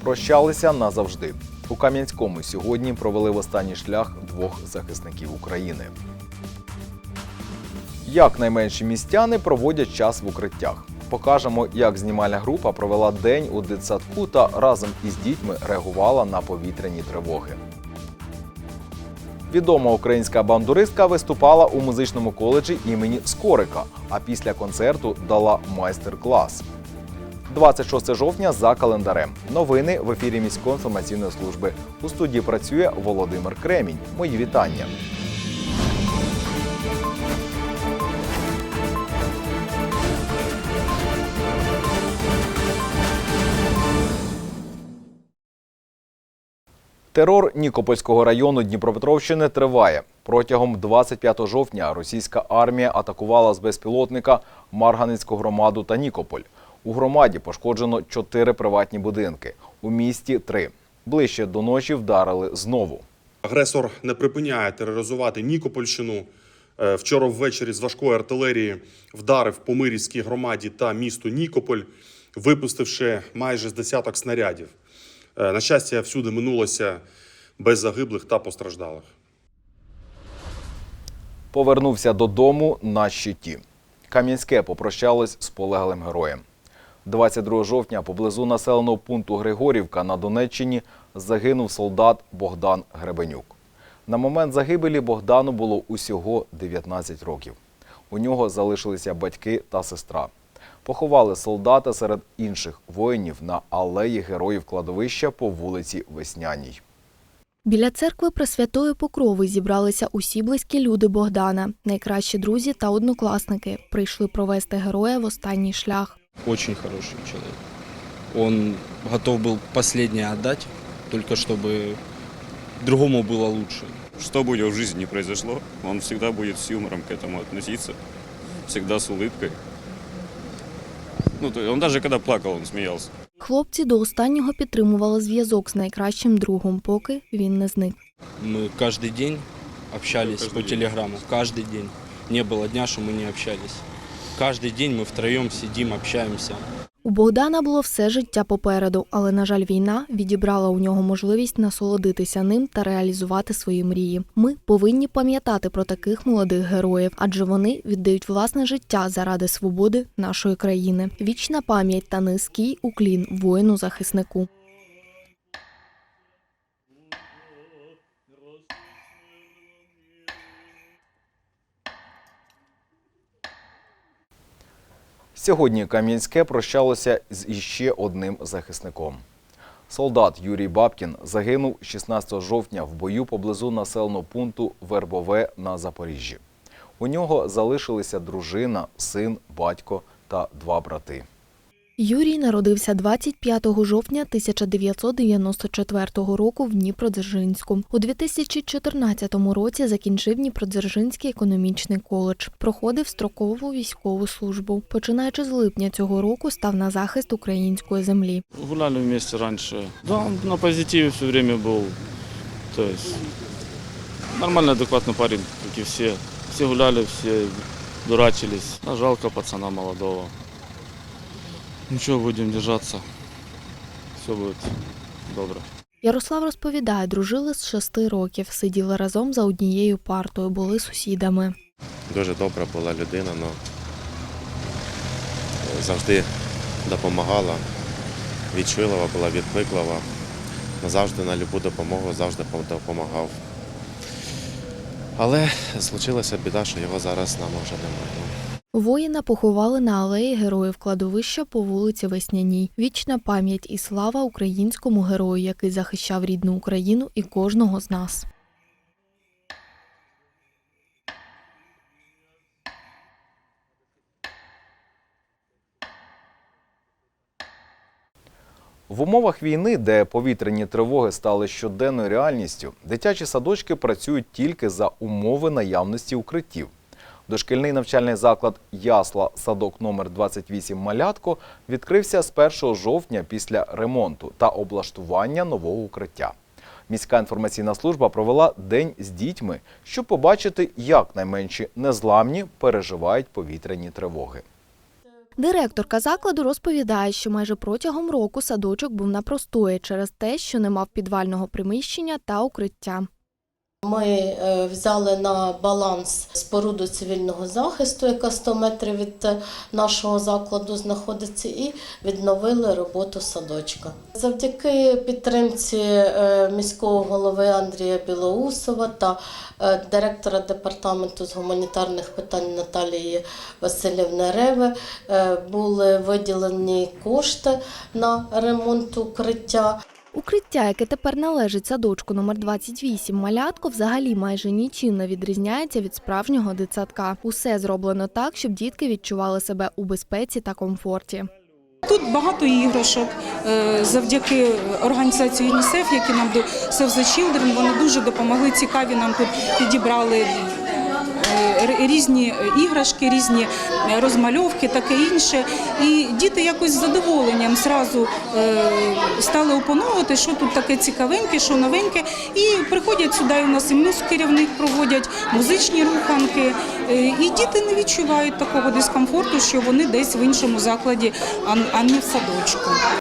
прощалися назавжди. У Кам'янському сьогодні провели в останній шлях двох захисників України. Як найменші містяни проводять час в укриттях. Покажемо, як знімальна група провела день у дитсадку та разом із дітьми реагувала на повітряні тривоги. Відома українська бандуристка виступала у музичному коледжі імені Скорика, а після концерту дала майстер-клас. 26 жовтня за календарем. Новини в ефірі міської інформаційної служби. У студії працює Володимир Кремінь. Мої вітання. Терор Нікопольського району Дніпропетровщини триває. Протягом 25 жовтня російська армія атакувала з безпілотника Марганецьку громаду та Нікополь. У громаді пошкоджено чотири приватні будинки. У місті три. Ближче до ночі вдарили знову. Агресор не припиняє тероризувати Нікопольщину. Е, Вчора ввечері з важкої артилерії вдарив по Мирівській громаді та місту Нікополь, випустивши майже з десяток снарядів. Е, На щастя, всюди минулося без загиблих та постраждалих. Повернувся додому на щиті. Кам'янське попрощалось з полеглим героєм. 22 жовтня поблизу населеного пункту Григорівка на Донеччині загинув солдат Богдан Гребенюк. На момент загибелі Богдану було усього 19 років. У нього залишилися батьки та сестра. Поховали солдата серед інших воїнів на алеї героїв кладовища по вулиці Весняній. Біля церкви Пресвятої Покрови зібралися усі близькі люди Богдана, найкращі друзі та однокласники. Прийшли провести героя в останній шлях. Очень хороший человек. Он готов был последнее отдать, только чтобы другому было лучше. Что бы у него в жизни не произошло, он всегда будет с юмором к этому относиться, всегда с улыбкой. Ну, то- он даже когда плакал, он смеялся. Хлопці до останнього підтримували зв'язок з найкращим другом, поки він не зник. Мы каждый день общались Каждый по день. телеграмму, каждый день. Не было дня, что мы не общались. Каждый день мы втроем сидим, общаемся. У Богдана було все життя попереду, але, на жаль, війна відібрала у нього можливість насолодитися ним та реалізувати свої мрії. Ми повинні пам'ятати про таких молодих героїв, адже вони віддають власне життя заради свободи нашої країни. Вічна пам'ять та низький уклін воїну-захиснику. Сьогодні Кам'янське прощалося з іще одним захисником. Солдат Юрій Бабкін загинув 16 жовтня в бою поблизу населеного пункту Вербове на Запоріжжі. У нього залишилися дружина, син, батько та два брати. Юрій народився 25 жовтня 1994 року в Дніпродзержинську. У 2014 році закінчив Дніпродзержинський економічний коледж. Проходив строкову військову службу. Починаючи з липня цього року, став на захист української землі. Гуляли вместе раньше. Да, он на позитиве все время был. То есть нормальный, адекватный парень, как и все. Все гуляли, все дурачились. А жалко пацана молодого. Ничего, будем держаться. Все будет добре. Ярослав розповідає, дружили з шести років, сиділи разом за однією партою, були сусідами. Дуже добра була людина, але завжди допомагала, відчуйлива була, відкликова. Завжди на любу допомогу, завжди допомагав. Але случилася біда, що його зараз нам вже немає. Воїна поховали на алеї героїв кладовища по вулиці Весняній. Вічна пам'ять і слава українському герою, який захищав рідну Україну і кожного з нас. В умовах війни, де повітряні тривоги стали щоденною реальністю, дитячі садочки працюють тільки за умови наявності укриттів. Дошкільний навчальний заклад Ясла садок номер 28 Малятко відкрився з 1 жовтня після ремонту та облаштування нового укриття. Міська інформаційна служба провела день з дітьми, щоб побачити, як найменші незламні переживають повітряні тривоги. Директорка закладу розповідає, що майже протягом року садочок був на простої через те, що не мав підвального приміщення та укриття. Ми е, взяли на баланс споруду цивільного захисту, яка 100 метрів від е, нашого закладу знаходиться, і відновили роботу садочка. Завдяки підтримці е, міського голови Андрія Білоусова та директора департаменту з гуманітарних питань Наталії Васильівни Реви були виділені кошти на ремонт укриття. Укриття, яке тепер належить садочку номер 28 малятко, взагалі майже нічим не відрізняється від справжнього дитсадка. Усе зроблено так, щоб дітки відчували себе у безпеці та комфорті. Тут багато іграшок е, завдяки організації ЮНІСЕФ, які нам до Save the Children, вони дуже допомогли. Цікаві нам тут підібрали різні іграшки, різні е, розмальовки, таке інше. І діти якось з задоволенням зразу е, стали опановувати, що тут таке цікавеньке, що новеньке. І приходять сюди. У нас і мус керівник проводять музичні руханки. Е, І діти не відчувають такого дискомфорту, що вони десь в іншому закладі, а не в садочку.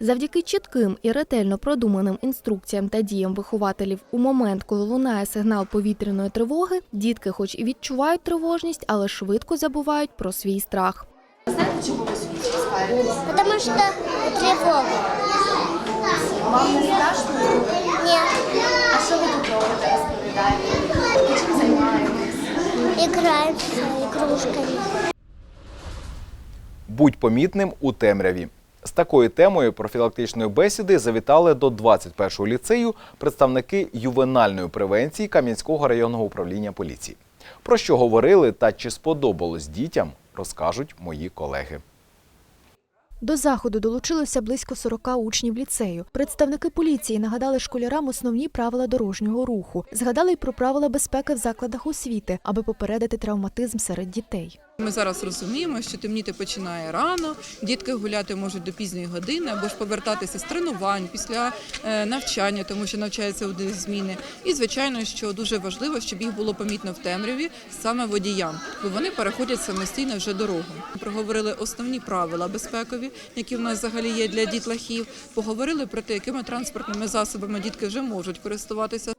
Завдяки чітким і ретельно продуманим інструкціям та діям вихователів у момент, коли лунає сигнал повітряної тривоги, дітки, хоч і відчувають тривожність, але швидко забувають про свій страх. Потому что тревога. Вам не страшно? Нет. А что вы тут робите, розповідаєте? Чим займаєтесь? Играемся игрушками. Будь помітним у темряві. З такою темою профілактичної бесіди завітали до 21-го ліцею представники ювенальної превенції Кам'янського районного управління поліції. Про що говорили та чи сподобалось дітям, розкажуть мої колеги. До заходу долучилося близько 40 учнів ліцею. Представники поліції нагадали школярам основні правила дорожнього руху, згадали й про правила безпеки в закладах освіти, аби попередити травматизм серед дітей. Ми зараз розуміємо, що темніти починає рано, дітки гуляти можуть до пізньої години або ж повертатися з тренувань після е, навчання, тому що навчаються у зміни. І звичайно, що дуже важливо, щоб їх було помітно в темряві саме водіям, бо вони переходять самостійно вже дорогу. Проговорили основні правила безпекові, які в нас взагалі є для дітлахів. Поговорили про те, якими транспортними засобами дітки вже можуть користуватися.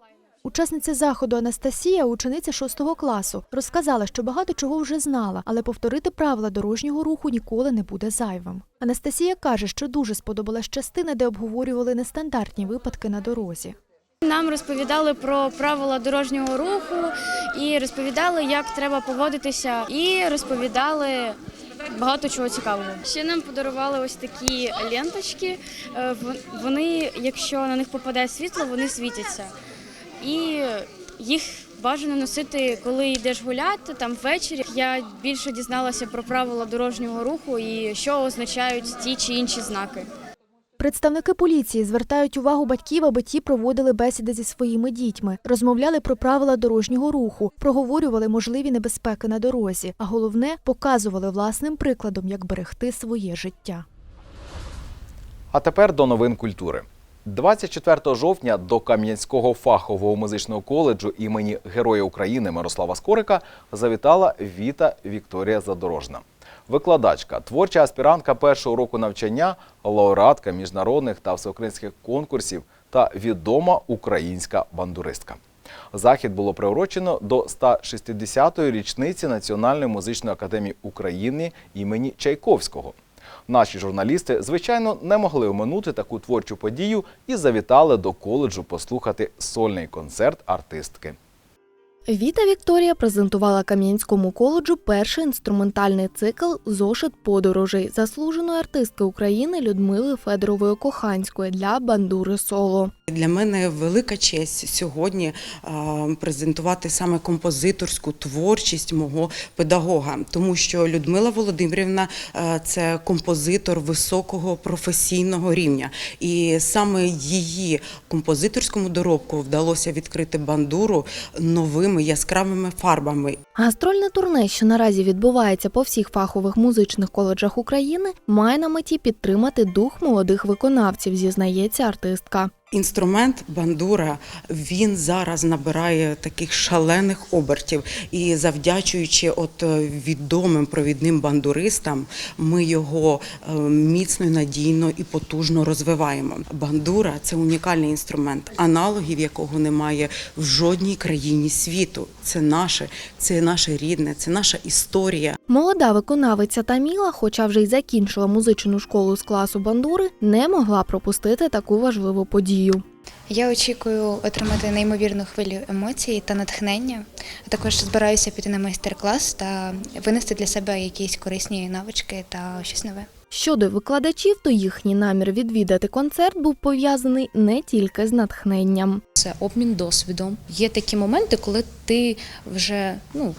Учасниця заходу Анастасія, учениця 6 класу, розказала, що багато чого вже знала, але повторити правила дорожнього руху ніколи не буде зайвим. Анастасія каже, що дуже сподобалась частина, де обговорювали нестандартні випадки на дорозі. Нам розповідали про правила дорожнього руху і розповідали, як треба поводитися, і розповідали багато чого цікавого. Ще нам подарували ось такі ленточки. Е, Вони, якщо на них попадає світло, вони світяться. І їх бажано носити, коли йдеш гуляти там ввечері. Я більше дізналася про правила дорожнього руху і що означають ті чи інші знаки. Представники поліції звертають увагу батьків, аби ті проводили бесіди зі своїми дітьми, розмовляли про правила дорожнього руху, проговорювали можливі небезпеки на дорозі, а головне показували власним прикладом, як берегти своє життя. А тепер до новин культури. 24 жовтня до Кам'янського фахового музичного коледжу імені Героя України Мирослава Скорика завітала Віта Вікторія Задорожна. Викладачка, творча аспірантка першого року навчання, лауреатка міжнародних та всеукраїнських конкурсів та відома українська бандуристка. Захід було приурочено до 160-ї річниці Національної музичної академії України імені Чайковського. Наші журналісти, звичайно, не могли оминути таку творчу подію і завітали до коледжу послухати сольний концерт артистки. Віта Вікторія презентувала Кам'янському коледжу перший інструментальний цикл Зошит подорожей заслуженої артистки України Людмили Федорової Коханської для бандури соло. Для мене велика честь сьогодні презентувати саме композиторську творчість мого педагога, тому що Людмила Володимирівна це композитор високого професійного рівня, і саме її композиторському доробку вдалося відкрити бандуру новими яскравими фарбами. Гастрольне турне, що наразі відбувається по всіх фахових музичних коледжах України, має на меті підтримати дух молодих виконавців, зізнається артистка. Інструмент бандура він зараз набирає таких шалених обертів, і завдячуючи от е, відомим провідним бандуристам, ми його е, міцно, надійно і потужно розвиваємо. Бандура це унікальний інструмент, аналогів якого немає в жодній країні світу. Це наше, це наше рідне, це наша історія. Молода виконавиця Таміла, хоча вже й закінчила музичну школу з класу бандури, не могла пропустити таку важливу подію. Я очікую отримати неймовірну хвилю емоцій та натхнення. А також збираюся піти на майстер-клас та винести для себе якісь корисні навички та щось нове. Щодо викладачів, то їхній намір відвідати концерт був пов'язаний не тільки з натхненням. Це обмін досвідом. Є такі моменти, коли ти вже ну.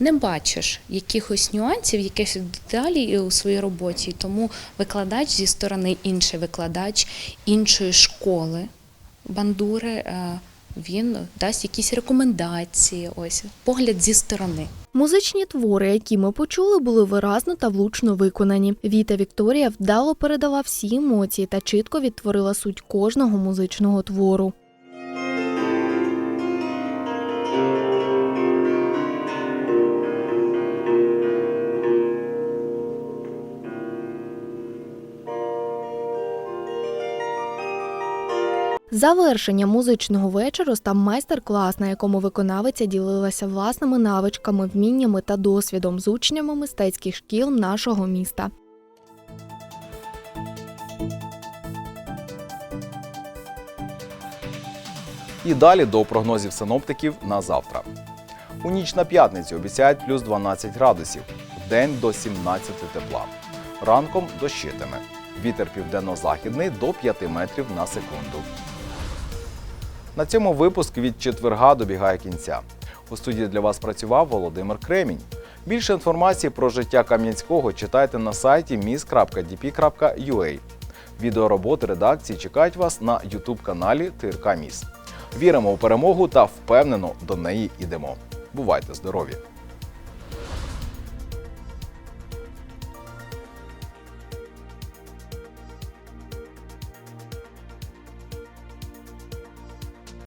Не бачиш якихось нюансів, якихось деталей у своїй роботі, тому викладач зі сторони інший викладач іншої школи бандури, е, він дасть якісь рекомендації, ось погляд зі сторони. Музичні твори, які ми почули, були виразно та влучно виконані. Віта Вікторія вдало передала всі емоції та чітко відтворила суть кожного музичного твору. Завершення музичного вечора став майстер-клас, на якому виконавиця ділилася власними навичками, вміннями та досвідом з учнями мистецьких шкіл нашого міста. І далі до прогнозів синоптиків на завтра. У ніч на п'ятницю обіцяють плюс 12 градусів, в день до 17 тепла. Ранком дощитиме. Вітер південно-західний до 5 метрів на секунду. На цьому випуск від четверга добігає кінця. У студії для вас працював Володимир Кремінь. Більше інформації про життя Кам'янського читайте на сайті mis.dp.ua. Відеороботи редакції чекають вас на ютуб-каналі ТРК Міс. Віримо у перемогу та впевнено до неї йдемо. Бувайте здорові!